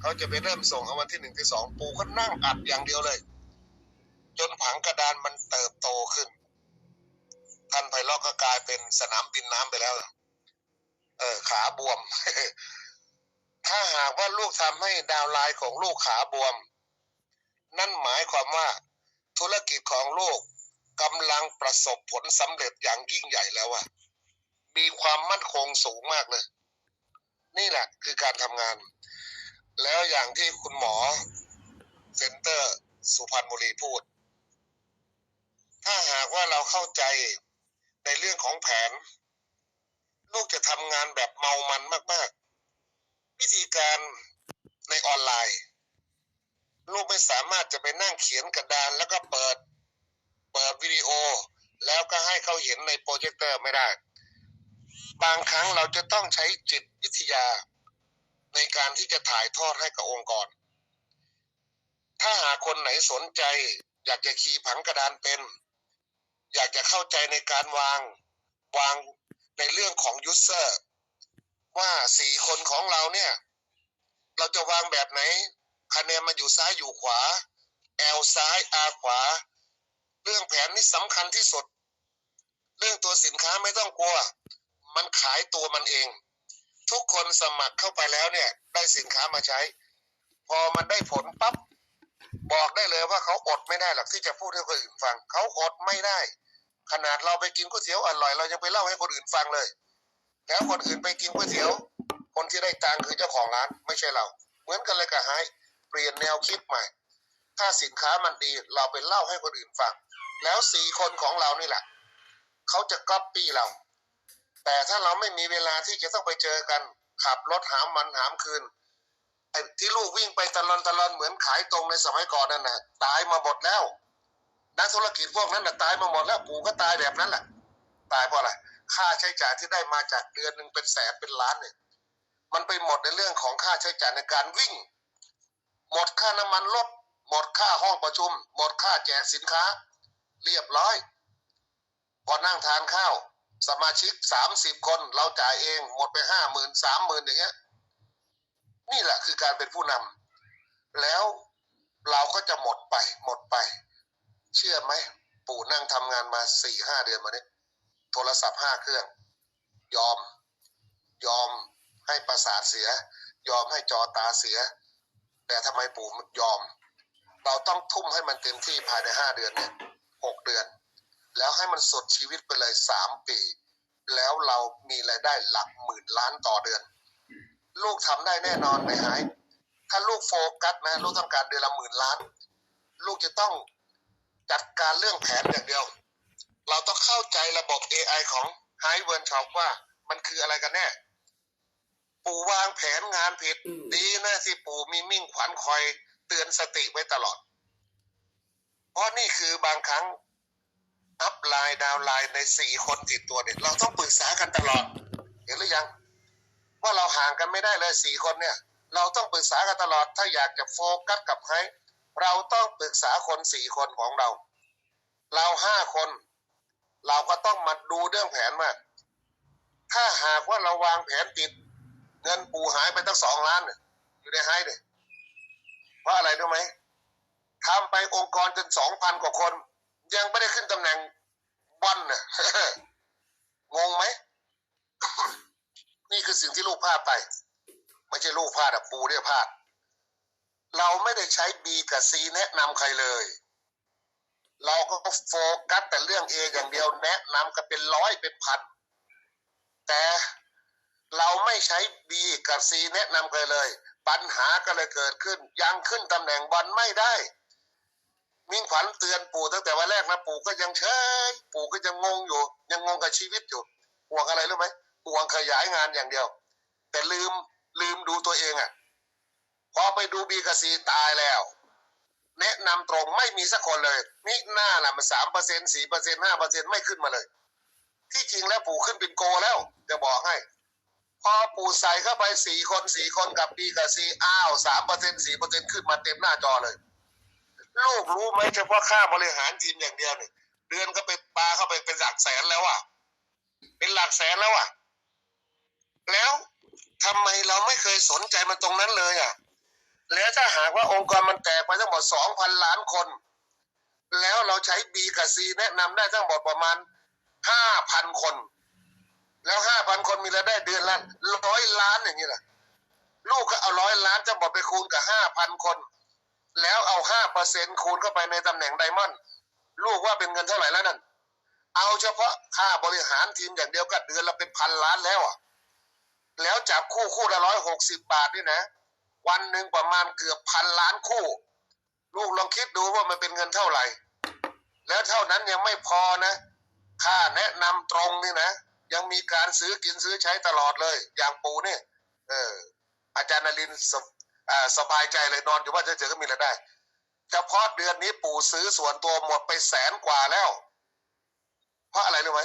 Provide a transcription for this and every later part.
เขาจะไปเริ่มส่งเอาวันที่หนึ่งที่สองปู่ก็นั่งอัดอย่างเดียวเลย จนผังกระดานมันเติบโตขึ้น ท่านไพเราะก็กลายเป็นสนามบินน้ำไปแล้ว เออขาบวม ถ้าหากว่าลูกทำให้ดาวไลน์ของลูกขาบวม นั่นหมายความว่าธุรกิจของลูกกำลังประสบผลสำเร็จอย่างยิ่งใหญ่แล้วอะมีความมั่นคงสูงมากเลย นี่แหละคือการทำงาน แล้วอย่างที่คุณหมอเซ็นเตอร์สุพรรณบุรีพูด ถ้าหากว่าเราเข้าใจในเรื่องของแผน ลูกจะทำงานแบบเมามันมาก ๆ วิธีการในออนไลน์ ลูกไม่สามารถจะไปนั่งเขียนกระดานแล้วก็เปิด เปิดวิดีโอ แล้วก็ให้เขาเห็นในโปรเจคเตอร์ไม่ได้ บางครั้งเราจะต้องใช้จิตวิทยา ในการที่จะถ่ายทอดให้กับองค์กร ถ้าหากคนไหนสนใจ อยากจะขีผังกระดานเป็น อยากจะเข้าใจในการวางวางในเรื่องของยูเซอร์ว่าสี่คนของเราเนี่ย เราจะวางแบบไหน คะแนนมาอยู่ซ้ายอยู่ขวา L ซ้าย R ขวา เรื่องแผนนี่สำคัญที่สุด เรื่องตัวสินค้าไม่ต้องกลัว มันขายตัวมันเอง ทุกคนสมัครเข้าไปแล้วเนี่ย ได้สินค้ามาใช้ พอมันได้ผลปั๊บบอกได้เลยว่าเขาอดไม่ได้หรอกที่จะพูดให้คนอื่นฟังเขาอดไม่ได้ ขนาดเราไปกินก๋วยเตี๋ยวอร่อย เรายังไปเล่าให้คนอื่นฟังเลย แล้วคนอื่นไปกินก๋วยเตี๋ยว คนที่ได้ตังค์คือเจ้าของร้านไม่ใช่เรา เหมือนกันเลยกับไฮเปลี่ยนแนวคิดใหม่ ถ้าสินค้ามันดีเราไปเล่าให้คนอื่นฟัง แล้วสี่คนของเรานี่แหละเขาจะก๊อปปี้เรา แต่ถ้าเราไม่มีเวลาที่จะต้องไปเจอกัน ขับรถหามวันหามคืนที่ลูกวิ่งไปตะลอนตะลอนเหมือนขายตรงในสมัยก่อนนั่นนะตายมาหมดแล้วนักธุรกิจพวกนั้นน่ะตายมาหมดแล้วปู่ก็ตายแบบนั้นแหละตายเพราะอะไรค่าใช้จ่ายที่ได้มาจากเดือนหนึ่งเป็นแสนเป็นล้านเนี่ยมันไปหมดในเรื่องของค่าใช้จ่ายในการวิ่ง หมดค่าน้ำมันรถหมดค่าห้องประชุม หมดค่าแจกสินค้า เรียบร้อยพอนั่งทานข้าว สมาชิกสามสิบคนเราจ่ายเองหมดไปห้าหมื่นสามหมื่นอย่างเงี้ย นี่แหละคือการเป็นผู้นำแล้วเราก็จะหมดไป หมดไป เชื่อไหม ปู่นั่งทำงานมาสี่ห้าเดือนมาเนี่ยโทรศัพท์ห้าเครื่อง ยอม ยอมให้ประสาทเสีย ยอมให้จอตาเสีย แต่ทำไมปู่ยอม เราต้องทุ่มให้มันเต็มที่ภายในห้าเดือนเนี่ยหกเดือน แล้วให้มันสดชีวิตไปเลยสามปี แล้วเรามีรายได้หลักหมื่นล้านต่อเดือน ลูกทำได้แน่นอนไหมหาย ถ้าลูกโฟกัสนะลูกต้องการเดือนละหมื่นล้าน ลูกจะต้องจัดการเรื่องแผนอย่างเดียว เราต้องเข้าใจระบบ AI ของ h i v e r s h o p ว่ามันคืออะไรกันแน่ ปู่วางแผนงานผิด ดีนะที่ปู่มีมิ่งขวัญคอยเตือนสติไว้ตลอด เพราะนี่คือบางครั้ง อัพไลน์ดาวไลน์ในสี่คนติดตัวเนี่ยเราต้องปรึกษากันตลอด เห็นหรือยัง ว่าเราห่างกันไม่ได้เลยสี่คนเนี่ย เราต้องปรึกษากันตลอด ถ้าอยากจะโฟกัสกับไฮเราต้องปรึกษาคนสี่คนของเรา เราห้าคน เราก็ต้องมาดูเรื่องแผนว่าถ้าหากว่าเราวางแผนติด เงินปูหายไปตั้งสองล้านอยู่ในไฮเนี่ยเพราะอะไรรู้ไหมทำไปองค์กรจนสองพันกว่าคน ยังไม่ได้ขึ้นตำแหน่งบอลน่ะงงไหม นี่คือสิ่งที่ลูกพลาดไป ไม่ใช่ลูกพลาดอะปูเนี่ยพลาด เราไม่ได้ใช้ B กับ C แนะนำใครเลย เราก็โฟกัสแต่เรื่อง A ออย่างเดียวแนะนำกันเป็นร้อยเป็นพัน แต่เราไม่ใช้ B กับ C แนะนำใครเลย ปัญหาก็เลยเกิดขึ้น ยังขึ้นตำแหน่งบอลไม่ได้ มิ่งขวัญเตือนปู่ตั้งแต่วันแรกนะปู่ก็ยังเฉยปู่ก็ยังงงอยู่ ยังงงกับชีวิตอยู่ห่วงอะไรรู้ไหมห่วงขยายงานอย่างเดียว แต่ลืมลืมดูตัวเองอะ่ะพอไปดูบีกซีตายแล้ว แนะนำตรงไม่มีสักคนเลย นี่หน้าละมันสามเปอร์เซ็นสี่เปอร์เซ็นห้าเปอร์เซ็นไม่ขึ้นมาเลย ที่จริงแล้วปู่ขึ้นเป็นโกแล้วจะบอกให้ พอปู่ใส่เข้าไปสี่คนสี่คนกับบีกับซีอ้าวสามเปอร์เซ็นสี่เปอร์เซ็นขึ้นมาเต็มหน้าจอเลย ลูกรู้ไหมเฉพาะค่าบริหารทีมอย่างเดียวเนี่ยเดือนก็ไปปลาเข้าไปเป็นหลักแสนแล้วอะเป็นหลักแสนแล้วอะแล้วทำไมเราไม่เคยสนใจมันตรงนั้นเลยอะ แล้วถ้าหากว่าองค์กรมันแตกไปทั้งหมดสองพันล้านคน แล้วเราใช้ B กับ C แนะนำได้ทั้งหมดประมาณห้าพันคน แล้วห้าพันคนมีรายได้เดือนละร้อยล้านอย่างนี้แหละลูกก็เอาร้อยล้านจะบอกไปคูณกับห้าพันคน แล้วเอาห้าเปอร์เซ็นคูณเข้าไปในตำแหน่งไดมอนด์ลูกว่าเป็นเงินเท่าไหร่แล้วนั่น เอาเฉพาะค่าบริหารทีมอย่างเดียวก็เดือนละเป็นพันล้านแล้วอะ แล้วจับคู่คู่ละร้อยหกสิบบาทนี่นะ วันหนึ่งประมาณเกือบพันล้านคู่ ลูกลองคิดดูว่ามันเป็นเงินเท่าไหร่ แล้วเท่านั้นยังไม่พอนะ ค่าแนะนำตรงนี่นะ ยังมีการซื้อกินซื้อใช้ตลอดเลย อย่างปูเนี่ยเอออาจารย์นรินทร์ สบอ่าสบายใจเลยนอนอยู่ว่าจะเจอก็มีรายได้เฉพาะเดือนนี้ปู่ซื้อส่วนตัวหมดไปแสนกว่าแล้ว เพราะอะไรรู้ไหม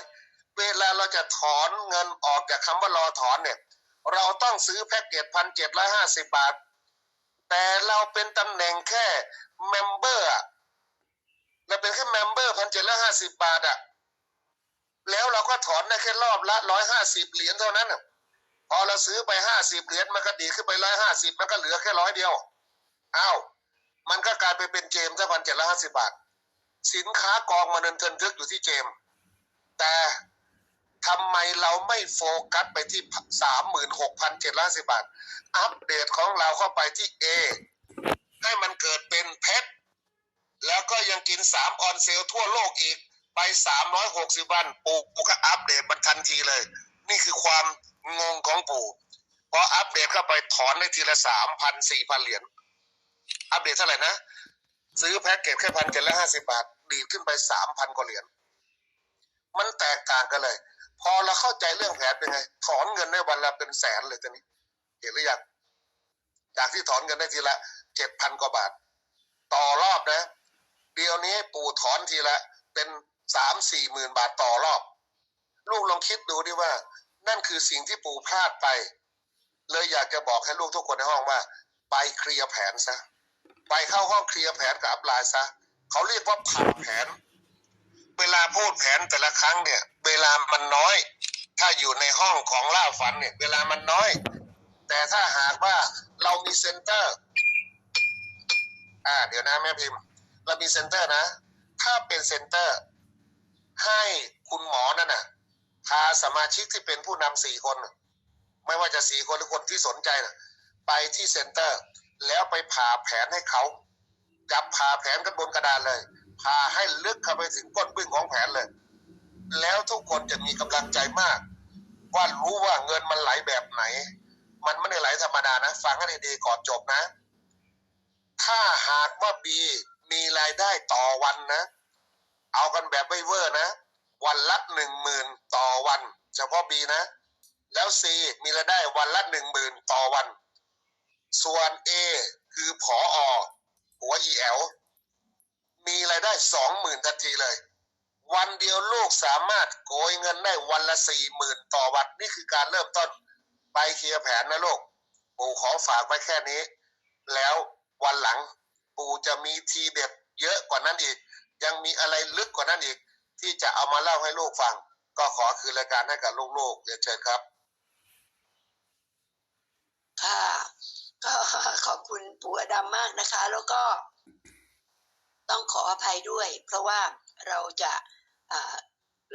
เวลาเราจะถอนเงินออกจากคำว่ารอถอนเนี่ย เราต้องซื้อแพ็กเกจพันเจ็ดร้อยห้าสิบบาท แต่เราเป็นตำแหน่งแค่เมมเบอร์อะเราเป็นแค่เมมเบอร์พันเจ็ดร้อยห้าสิบบาทอะแล้วเราก็ถอนได้แค่รอบละร้อยห้าสิบเหรียญเท่านั้นอะ พอเราซื้อไปห้าสิบเหรียญมันก็ดีขึ้นไปร้อยห้าสิบมันก็เหลือแค่ร้อยเดียวอ้าวมันก็กลายไปเป็นเจมส์พันเจ็ดร้อยห้าสิบบาท สินค้ากองมาเดินเทินทึกอยู่ที่เจมส์แต่ทำไมเราไม่โฟกัสไปที่สามหมื่นหกพันเจ็ดร้อยสิบบาท อัปเดตของเราเข้าไปที่ A ให้มันเกิดเป็นเพชรแล้วก็ยังกินสามออนเซลทั่วโลกอีก ไปสามร้อยหกสิบวันปู่ก็อัปเดตมันทันทีเลย นี่คือความ งงของปู่พออัปเดตเข้าไปถอนได้ทีละสามพันสี่พันเหรียญอัปเดตเท่าไหร่นะ ซื้อแพ็กเกจแค่พันเจ็ดร้อยห้าสิบาท ดีขึ้นไปสามพันกว่าเหรียญมันแตกต่างกันเลย พอเราเข้าใจเรื่องแผนเป็นไง ถอนเงินได้วันละเป็นแสนเลยตอนนี้ เห็นหรือยังจากที่ถอนเงินได้ทีละเจ็ดพันกว่าบาท ต่อรอบนะ เดี๋ยวนี้ปู่ถอนทีละเป็นสามสี่หมื่นบาทต่อรอบ ลูกลองคิดดูดิว่า นั่นคือสิ่งที่ปู่พลาดไป เลยอยากจะบอกให้ลูกทุกคนในห้องว่า ไปเคลียร์แผนซะ ไปเข้าห้องเคลียร์แผนกับอัพไลน์ซะ เขาเรียกว่าผัดแผน เวลาพูดแผนแต่ละครั้งเนี่ย เวลามันน้อย ถ้าอยู่ในห้องของล่าฝันเนี่ย เวลามันน้อย แต่ถ้าหากว่าเรามีเซ็นเตอร์ อ่า เดี๋ยวนะแม่พิมพ์ เรามีเซ็นเตอร์นะ ถ้าเป็นเซ็นเตอร์ให้คุณหมอนั่นน่ะ พา สมาชิกที่เป็นผู้นำสี่คน ไม่ว่าจะสี่คนหรือคนที่สนใจนะไปที่เซ็นเตอร์ แล้วไปผ่าแผนให้เขาจับผ่าแผนกันบนกระดานเลยพาให้ลึกเข้าไปถึงก้นบึ้งของแผนเลย แล้วทุกคนจะมีกำลังใจมาก ว่ารู้ว่าเงินมันไหลแบบไหน มันไม่ได้ไหลธรรมดานะ ฟังให้ดีๆก่อนจบนะ ถ้าหากว่าบีมีรายได้ต่อวันนะ เอากันแบบไม่เวอร์นะ วันละหนึ่งหมื่นต่อวัน เฉพาะบีนะ แล้วซีมีรายได้วันละหนึ่งหมื่นต่อวัน ส่วน A คือผออหัว EL มีรายได้สองหมื่นทันทีเลย วันเดียวลูกสามารถโกยเงินได้วันละสี่หมื่นต่อวัน นี่คือการเริ่มต้นไปเคลียร์แผนนะลูกปู่ขอฝากไว้แค่นี้ แล้ววันหลังปู่จะมีทีเด็ดเยอะกว่านั้นอีก ยังมีอะไรลึกกว่านั้นอีก ที่จะเอามาเล่าให้ลูกฟัง ก็ขอคืนรายการให้กับลูกๆเรียนเชิญครับค่ะก็ขอบคุณปู่อดำมากนะคะ แล้วก็ต้องขออภัยด้วย เพราะว่าเราจะ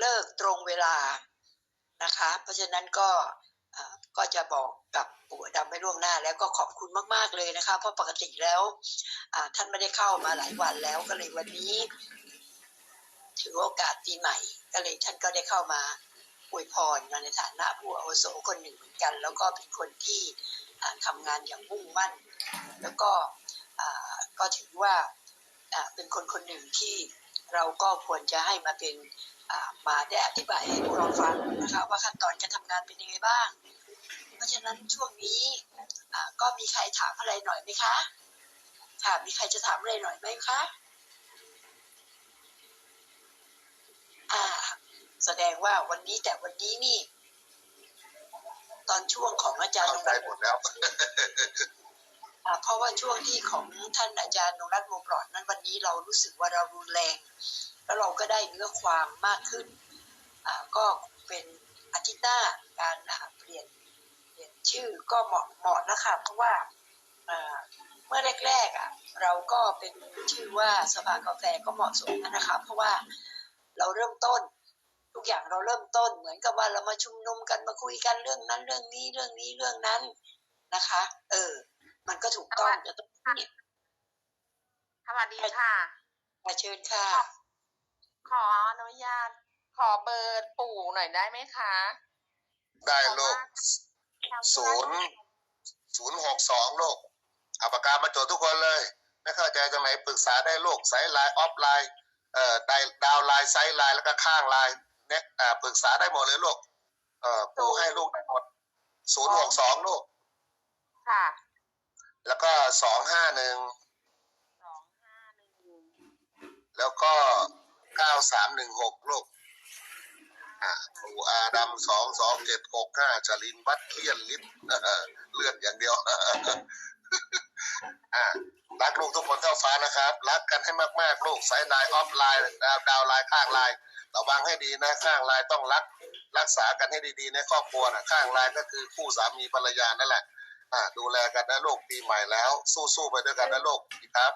เลิกตรงเวลานะคะ เพราะฉะนั้นก็ก็จะบอกกับปู่ดำไปล่วงหน้า แล้วก็ขอบคุณมาก ๆ เลยนะคะ เพราะปกติแล้วท่านไม่ได้เข้ามาหลายวันแล้วก็เลยวันนี้ ถือโอกาสปีใหม่ ก็เลยท่านก็ได้เข้ามาอวยพรมาในฐานะผู้อาวุโสคนหนึ่งเหมือนกัน แล้วก็เป็นคนที่อ่าทำงานอย่างมุ่งมั่น แล้วก็ก็ถือว่าเป็นคนคนหนึ่งที่เราก็ควรจะให้มาเป็นมาได้อธิบายให้พวกเราฟังนะคะว่าขั้นตอนการทำงานเป็นยังไงบ้าง เพราะฉะนั้นช่วงนี้ก็มีใครถามอะไรหน่อยไหมคะค่ะมีใครจะถามอะไรหน่อยไหมคะ อ่า แสดงว่าวันนี้แต่วันนี้นี่ ตอนช่วงของอาจารย์เข้าใจหมดแล้วอ่าเพราะว่าช่วงที่ของท่านอาจารย์นงรัตน์โมปลอดนั้นวันนี้เรารู้สึกว่าเรารุนแรง แล้วเราก็ได้เนื้อความมากขึ้นอ่าก็เป็นอาทิตย์หน้าการอ่าเปลี่ยนเปลี่ยนชื่อก็เหมาะเหมาะนะคะเพราะว่าเอ่อเมื่อแรกๆอะเราก็เป็นชื่อว่าสภากาแฟก็เหมาะสมนะคะ เพราะว่าเราเริ่มต้น ทุกอย่างเราเริ่มต้นเหมือนกับว่าเรามาชุมนุมกันมาคุยกันเรื่องนั้นเรื่องนี้เรื่องนี้เรื่องนั้นนะคะ เออ มันก็ถูกต้องจะต้องเนี่ยสวัสดีค่ะมาเชิญค่ะ ขออนุญาต ขอเบอร์ปู่หน่อยได้ไหมคะ ได้ลูกศูนย์ศูนย์หกสองลูกเอาปากกามาจดทุกคนเลยไม่เข้าใจตรงไหนปรึกษาได้ลูกไซส์ไลน์ออฟไลน์เอ่อไดดาวไลน์ไซส์ไลน์แล้วก็ข้างไลน์ เนี่ยอ่าปรึกษาได้หมดเลยลูกเอ่อปู่ให้ลูกได้หมดศูนย์หกสองลูก ค่ะ แล้วก็สองห้าหนึ่งสองห้าหนึ่งแล้วก็เก้าสามหนึ่งหกลูกอ่าปู่อาดำสองสองเจ็ดหกห้าจรินวัดเลี่ยนลิศเอ่อเลื่อนอย่างเดียวอ่ารักลูกทุกคนเท่าฟ้านะครับ รักกันให้มากๆ ลูกไซด์ไลน์ออฟไลน์ดาวดาวไลน์ข้างไลน์ ระวังให้ดีนะข้างไลน์ต้องรักรักษากันให้ดีๆในครอบครัวนะข้างไลน์ก็คือคู่สามีภรรยานั่นแหละอ่าดูแลกันนะลูกปีใหม่แล้ว สู้ๆไปด้วยกันนะลูกครับ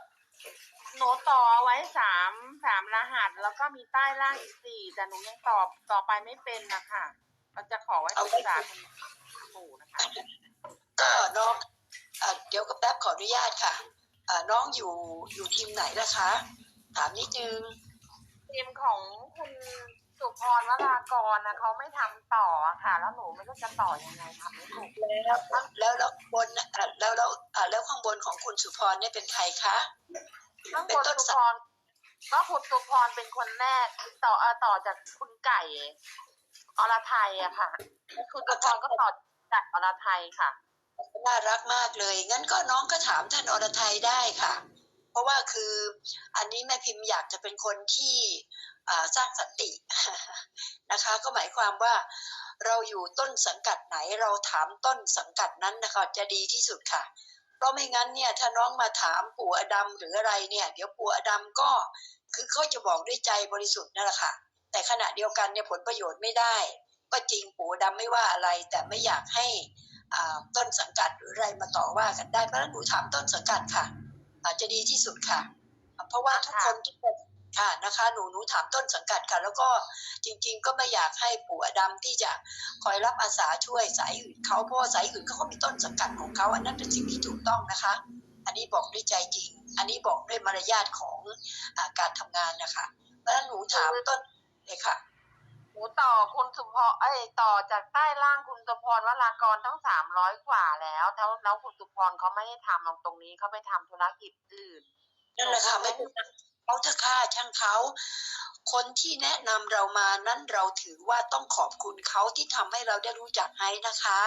หนูต่อเอาไว้สามสามรหัส แล้วก็มีใต้ล่างอีกสี่แต่หนูยังตอบต่อไปไม่เป็นนะคะเราจะขอไว้ปรึกษาคุณปู่นะคะก็น้องเอ่อเดี๋ยวกับแป๊บขออนุญาตค่ะเอ่อน้องอยู่อยู่ทีมไหนล่ะคะ ถามนิดนึง ทีมของคุณสุพรวรากรนะเขาไม่ทำต่ออะค่ะ แล้วหนูไม่รู้จะต่อยังไงทำไม่ถูกแล้วแล้วแล้วบนเอ่อแล้วแล้วเอ่อแล้วข้างบนของคุณสุพรเนี่ยเป็นใครคะ ข้างบนสุพรก็คุณสุพรเป็นคนแรกต่อเอ่อต่อจากคุณไก่อรไทยอะค่ะคุณสุพรก็ต่อจากอรไทยค่ะ น่ารักมากเลย งั้นก็น้องก็ถามท่านอรไทยได้ค่ะ เพราะว่าคืออันนี้แม่พิมพ์อยากจะเป็นคนที่สร้างสตินะคะ ก็หมายความว่าเราอยู่ต้นสังกัดไหนเราถามต้นสังกัดนั้นนะคะจะดีที่สุดค่ะ เพราะไม่งั้นเนี่ยถ้าน้องมาถามปู่อดำหรืออะไรเนี่ย เดี๋ยวปู่อดำก็คือเขาจะบอกด้วยใจบริสุทธิ์นั่นแหละค่ะ แต่ขณะเดียวกันเนี่ยผลประโยชน์ไม่ได้ ก็จริงปู่อดำไม่ว่าอะไร แต่ไม่อยากให้อ่าต้นสังกัดหรืออะไรมาต่อว่ากันได้เพราะฉะนั้นหนูถามต้นสังกัดค่ะ อาจจะดีที่สุดค่ะ เพราะว่าทุกคนทุกคนค่ะนะคะหนูหนูถามต้นสังกัดค่ะ แล้วก็จริง ๆ ก็ไม่อยากให้ปู่อดำที่จะคอยรับอาสาช่วยสายอื่นเขาเพราะว่าสายอื่นเขาก็มีต้นสังกัดของเขาอันนั้นเป็นสิ่งที่ถูกต้องนะคะ อันนี้บอกด้วยใจจริง อันนี้บอกด้วยมารยาทของอาการทำงานนะคะเพราะฉะนั้นหนูถามต้นเลยค่ะ หูต่อคุณสุพรเอ้ยต่อจากใต้ล่างคุณสุพรวรากรทั้งสามร้อยกว่าแล้วแล้วแล้วคุณสุพรเขาไม่ได้ทำตรงนี้เขาไปทำธุรกิจอื่น นั่นแหละค่ะไม่เป็นไรเขาจะฆ่าช่างเขา คนที่แนะนำเรามานั้นเราถือว่าต้องขอบคุณเขาที่ทำให้เราได้รู้จักไฮนะคะ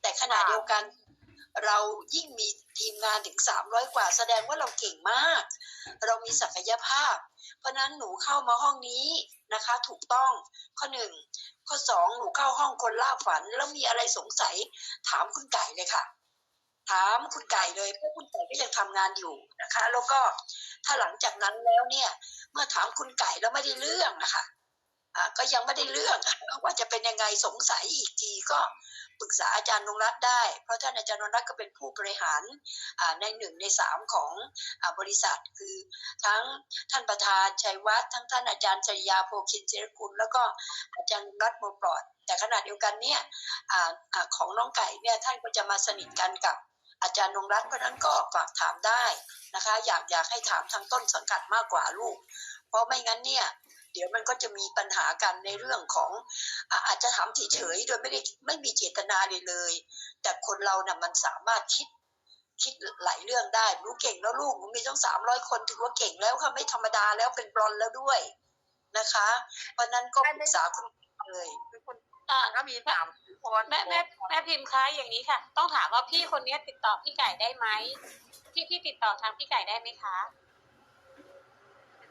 แต่ขณะค่ะ เดียวกัน เรายิ่งมีทีมงานถึงสามร้อยกว่า แสดงว่าเราเก่งมาก เรามีศักยภาพ เพราะนั้นหนูเข้ามาห้องนี้ นะคะ ถูกต้องข้อหนึ่งข้อสองหนูเข้าห้องคนล่าฝัน แล้วมีอะไรสงสัยถามคุณไก่เลยค่ะ ถามคุณไก่เลยเพราะคุณไก่ก็ยังทำงานอยู่นะคะ แล้วก็ถ้าหลังจากนั้นแล้วเนี่ย เมื่อถามคุณไก่แล้วไม่ได้เรื่องนะคะอ่าก็ยังไม่ได้เรื่องว่าจะเป็นยังไงสงสัยอีกทีก็ ปรึกษาอาจารย์นงรัตน์ได้ เพราะท่านอาจารย์นงรัตน์ก็เป็นผู้บริหารในหนึ่งในสามของอบริษัท คือทั้งท่านประธานชัยวัฒน์ทั้งท่านอาจารย์จริยาโพคินเจริญกุลแล้วก็อาจารย์นงรัตน์โมปลอด แต่ขณะเดียวกันเนี่ยออของน้องไก่เนี่ยท่านก็จะมาสนิทกันกับอาจารย์นงรัตน์เพราะนั้นก็ฝากถามได้นะคะ อยากอยากให้ถามทางต้นสังกัดมากกว่าลูก เพราะไม่งั้นเนี่ย ดี๋ยวมันก็จะมีปัญหากันในเรื่องของอะอาจจะถามเฉยๆโดยไม่ได้ไม่มีเจตนาเลยเลย แต่คนเราน่ะมันสามารถคิดคิดหลายเรื่องได้รู้เก่งแล้วลูกหนูมีต้องสามร้อยคนถือว่าเก่งแล้วค่ะไม่ธรรมดาแล้วเป็นบรอนซ์แล้วด้วยนะคะ เพราะฉะนั้นก็ปรึกษาคุณเลยคือคุณอ่าก็มีสามคนแม่แม่แม่พิมพ์คะอย่างนี้ค่ะ ต้องถามว่าพี่คนเนี้ยติดต่อพี่ไก่ได้ไหมพี่พี่ติดต่อทางพี่ไก่ได้ไหมคะ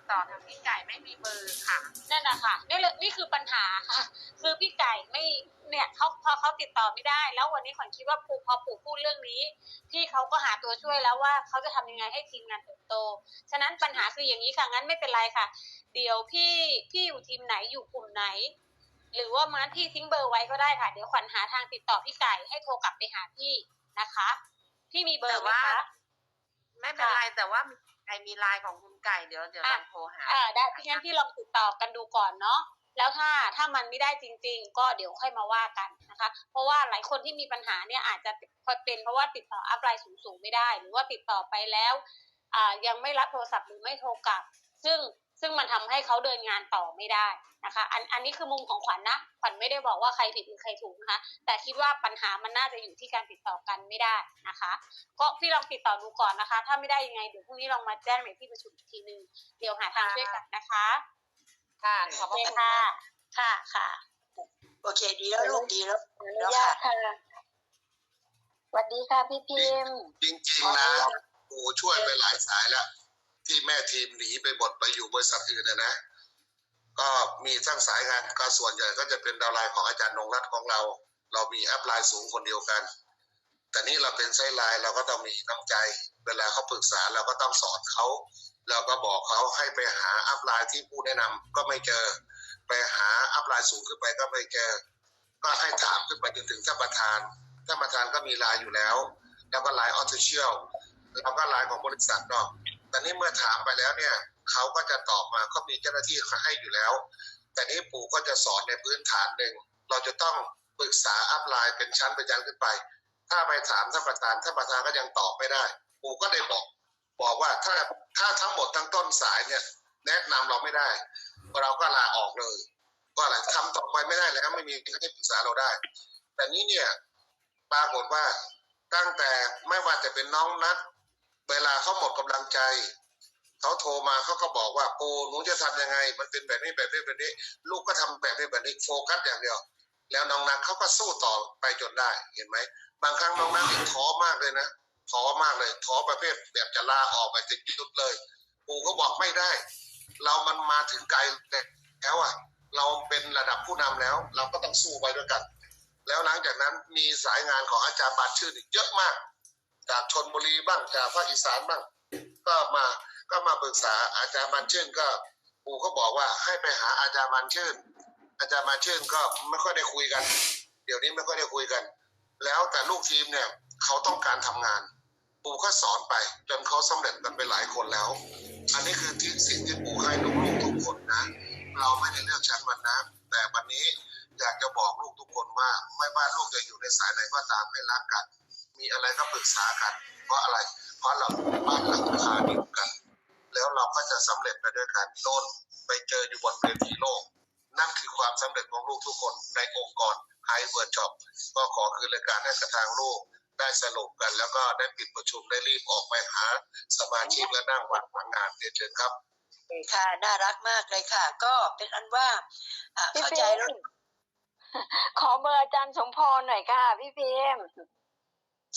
ติดต่อทางพี่ไก่ไม่มีเบอร์ค่ะ นั่นนะคะนี่เลยนี่คือปัญหาค่ะ คือพี่ไก่ไม่เนี่ยเขาพอเขาติดต่อไม่ได้ แล้ววันนี้ขวัญคิดว่าปู่พอปู่พูดเรื่องนี้พี่เขาก็หาตัวช่วยแล้วว่าเขาจะทำยังไงให้ทีมงานเติบโต ฉะนั้นปัญหาคืออย่างนี้ค่ะงั้นไม่เป็นไรค่ะ เดี๋ยวพี่พี่อยู่ทีมไหนอยู่กลุ่มไหนเหรือว่ามาที่ทิ้งเบอร์ไว้ก็ได้ค่ะ เดี๋ยวขวัญหาทางติดต่อพี่ไก่ให้โทรกลับไปหาพี่นะคะ พี่มีเบอร์ไหมคะไม่เป็นไรแต่ว่ามี ใครมีไลน์ของคุณไก่เดี๋ยวเดี๋ยวลองโทรหาอ่าได้พี่งั้นพี่ลองติดต่อกันดูก่อนเนาะแล้วถ้าถ้ามันไม่ได้จริง ๆ ก็เดี๋ยวค่อยมาว่ากันนะคะ เพราะว่าหลายคนที่มีปัญหาเนี่ยอาจจะเป็นเพราะว่าติดต่ออัพไลน์สูงๆไม่ได้ หรือว่าติดต่อไปแล้วอ่ายังไม่รับโทรศัพท์หรือไม่โทรกลับ ซึ่ง ซึ่งมันทำให้เขาเดินงานต่อไม่ได้นะคะ อันอันนี้คือมุมของขวัญนะขวัญไม่ได้บอกว่าใครผิดหรือใครถูกนะคะ แต่คิดว่าปัญหามันน่าจะอยู่ที่การติดต่อกันไม่ได้นะคะ ก็พี่ลองติดต่อดูก่อนนะคะ ถ้าไม่ได้ยังไงเดี๋ยวพรุ่งนี้ลองมาแจ้งในที่ประชุมอีกทีนึงเดี๋ยวหาทางช่วยกันนะคะ ค่ะขอบโอพระเคคุณค่ะ ค่ะค่ะโอเคดีแล้วลูกดีแล้วขออนุญาตค่ะสวัสดีค่ะพี่พิมพ์จริงๆนะปูช่วยไปหลายสายแล้ว ที่แม่ทีมหนีไปบดไปอยู่บริษัทอื่นนะนะ ก็มีทั้งสายงานก็ส่วนใหญ่ก็จะเป็นดาวไลน์ของอาจารย์นงรัตน์ของเรา เรามีแอปไลน์สูงคนเดียวกัน แต่นี่เราเป็นไซส์ไลน์เราก็ต้องมีน้ำใจ เวลาเขาปรึกษาเราก็ต้องสอนเขาเราก็บอกเขาให้ไปหาอัพไลน์ที่ผู้แนะนำก็ไม่เจอ ไปหาอัพไลน์สูงขึ้นไปก็ไม่เจอ ก็ให้ถามขึ้นไปจนถึงท่านประธานท่านประธานก็มีไลน์อยู่แล้ว แล้วก็ไลน์ออฟฟิเชียลแล้วก็ไลน์ของบริษัทเนาะ แต่นี้เมื่อถามไปแล้วเนี่ยเขาก็จะตอบมาก็มีเจ้าหน้าที่ให้อยู่แล้ว แต่นี้ปู่ก็จะสอนในพื้นฐานหนึ่งเราจะต้องปรึกษาอัพไลน์เป็นชั้นเป็นชั้นขึ้นไป ถ้าไปถามท่านประธานท่านประธานก็ยังตอบไม่ได้ ปู่ก็ได้บอก บอกว่าถ้าถ้าทั้งหมดทั้งต้นสายเนี่ย แนะนำเราไม่ได้ เราก็ลาออกเลย ก็อะไรทำต่อไปไม่ได้แล้วไม่มีใครให้ปรึกษาเราได้ แต่นี้เนี่ยปรากฏว่าตั้งแต่ไม่ว่าจะเป็นน้องนัด เวลาเขาหมดกำลังใจเขาโทรมาเขาก็บอกว่าปูหนูจะทำยังไง มันเป็นแบบนี้แบบนี้แบบนี้ ลูกก็ทำแบบนี้แบบนี้โฟกัสอย่างเดียว แล้วน้องนัทเขาก็สู้ต่อไปจนได้เห็นไหมบางครั้งน้องนัทนี่ท้อมากเลยนะท้อมากเลยท้อประเภทแบบจะลาออกไปจะหยุดเลย ปู่ก็บอกไม่ได้ เรามันมาถึงไกลแล้วอะเราเป็นระดับผู้นำแล้ว เราก็ต้องสู้ไปด้วยกัน แล้วหลังจากนั้นมีสายงานของอาจารย์บานชื่นอีกเยอะมาก จากชนบุรีบ้างจากภาคอีสานบ้าง ก็มาก็มาปรึกษาอาจารย์บานชื่นก็ปู่ก็บอกว่าให้ไปหาอาจารย์บานชื่น อาจารย์บานชื่นก็ไม่ค่อยได้คุยกัน เดี๋ยวนี้ไม่ค่อยได้คุยกัน แล้วแต่ลูกทีมเนี่ยเขาต้องการทำงาน ปู่ก็สอนไปจนเขาสำเร็จกันไปหลายคนแล้ว อันนี้คือที่สิ่งที่ปู่ให้ลูกๆทุกคนนะ เราไม่ได้เลือกชั้นวันนะแต่วันนี้อยากจะบอกลูกทุกคนว่า ไม่ว่าลูกจะอยู่ในสายไหนก็ตามให้รักกัน มีอะไรก็ปรึกษากัน เพราะอะไร เพราะเราบ้านหลังคาเดียวกัน แล้วเราก็จะสำเร็จไปด้วยกันโน่นไปเจออยู่บนเวทีโลก นั่นคือความสำเร็จของลูกทุกคนในองค์กรไฮเวิร์ดช็อปก็ขอคืนรายการให้กับทางลูกได้สรุปกัน แล้วก็ได้ปิดประชุมได้รีบออกไปหาสมาชิกและนั่งวัดผงานเรียนเชิญครับค่ะน่ารักมากเลยค่ะ ก็เป็นอันว่าอ่าพี่เข้าพิใจมแล้วพ์ขอเบอร์อาจารย์สมพรหน่อยค่ะ พี่พิมพ์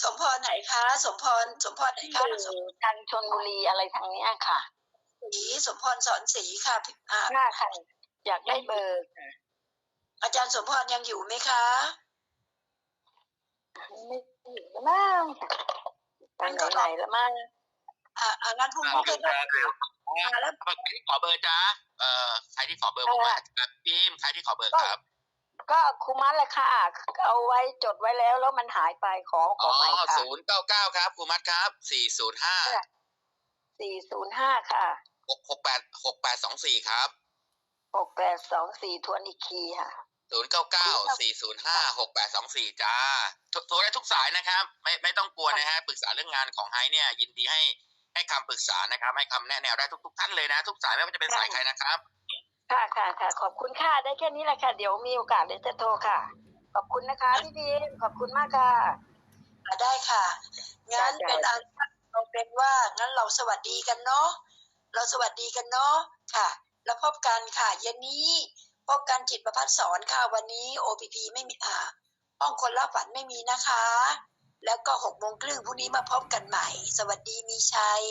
สมพรไหนคะ สมพรสมพรไหนที่คะอยู่สมทางชนบุรีอะไรทางเนี้ยค่ะศรีสมพรสอนศรีค่ะพี่อ่าค่ะค่ะ อยากได้เบอร์ค่ะอาจารย์สมพรยังอยู่ไหมคะไม่ถึงแล้วมั้งไปไหนๆแล้วมั้งอ่าอ่างั้นพรุ่งนี้ก็ได้อ่าแล้วใครที่ขอเบอร์จ้าเอ่อใครที่ขอเบอร์ผมมาพิมพ์ใครที่ขอเบอร์ครับ ก็ครูมัดแหละค่ะ เอาไว้จดไว้แล้วแล้วมันหายไปขอขอ๋ออใหม่ค่ะศูนย์เก้าเก้าครับครูมัดครับสี่ศูนย์ห้าสี่ศูนย์ห้าค่ะหกหกแปดหกแปดสองสี่ครับหกแปดสองสี่ทวนอีกทีค่ะศูนย์เก้าเก้าสี่ศูนย์ห้าหกแปดสองสี่จ้าโทรโทรได้ทุกสายนะครับ ไม่ไม่ต้องกลัวนะฮะปรึกษาเรื่องงานของไฮเนี่ย ยินดีให้ให้คำปรึกษานะครับ ให้คำแนะแนวได้ทุกทุกท่านเลยนะ ทุกสายไม่ว่าจะเป็นสายใครนะครับ ค่ะค่ะค่ะขอบคุณค่ะได้แค่นี้แหละค่ะ เดี๋ยวมีโอกาสเดี๋ยวจะโทรค่ะ ขอบคุณนะคะพี่พิมพ์ขอบคุณมากค่ะ อ่าได้ค่ะ งั้นได้เป็นอันเราเป็นว่างั้นเราสวัสดีกันเนาะ เราสวัสดีกันเนาะค่ะ แล้วพบกันค่ะเย็นนี้ พบกันจิตประพัฒสอนค่ะวันนี้ OPP ไม่มีอ่าห้องคนละฝันไม่มีนะคะ แล้วก็หกโมงครึ่งพรุ่งนี้มาพบกันใหม่ สวัสดีมีชัย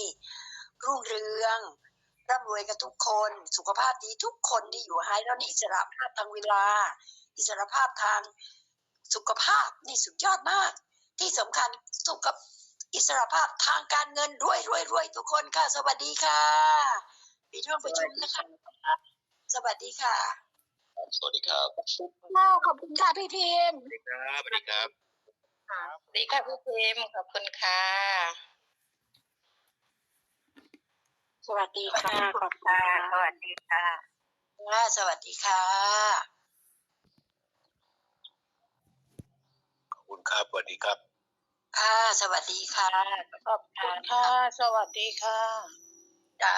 รุ่งเรือง ร่ำรวยกันทุกคนสุขภาพดีทุกคนที่อยู่ไฮแล้วนี่อิสระภาพทางเวลา อิสระภาพทางสุขภาพนี่สุดยอดมาก ที่สำคัญสุขอิสระภาพทางการเงินรวยรวยรวยทุกคนค่ะ สวัสดีค่ะปิดห้องประชุมนะคะสวัสดีค่ะ สวัสดีครับขอบคุณค่ะพี่พิมพ์สวัสดีครับสวัสดีครับสวัสดีค่ะพี่พิมพ์ขอบคุณค่ะ สวัสดีค่ะขอบคุณค่ะสวัสดีค่ะค่ะสวัสดีค่ะ ขอบคุณครับสวัสดีครับ ค่ะ สวัสดีค่ะขอบคุณค่ะ สวัสดีค่ะจ้า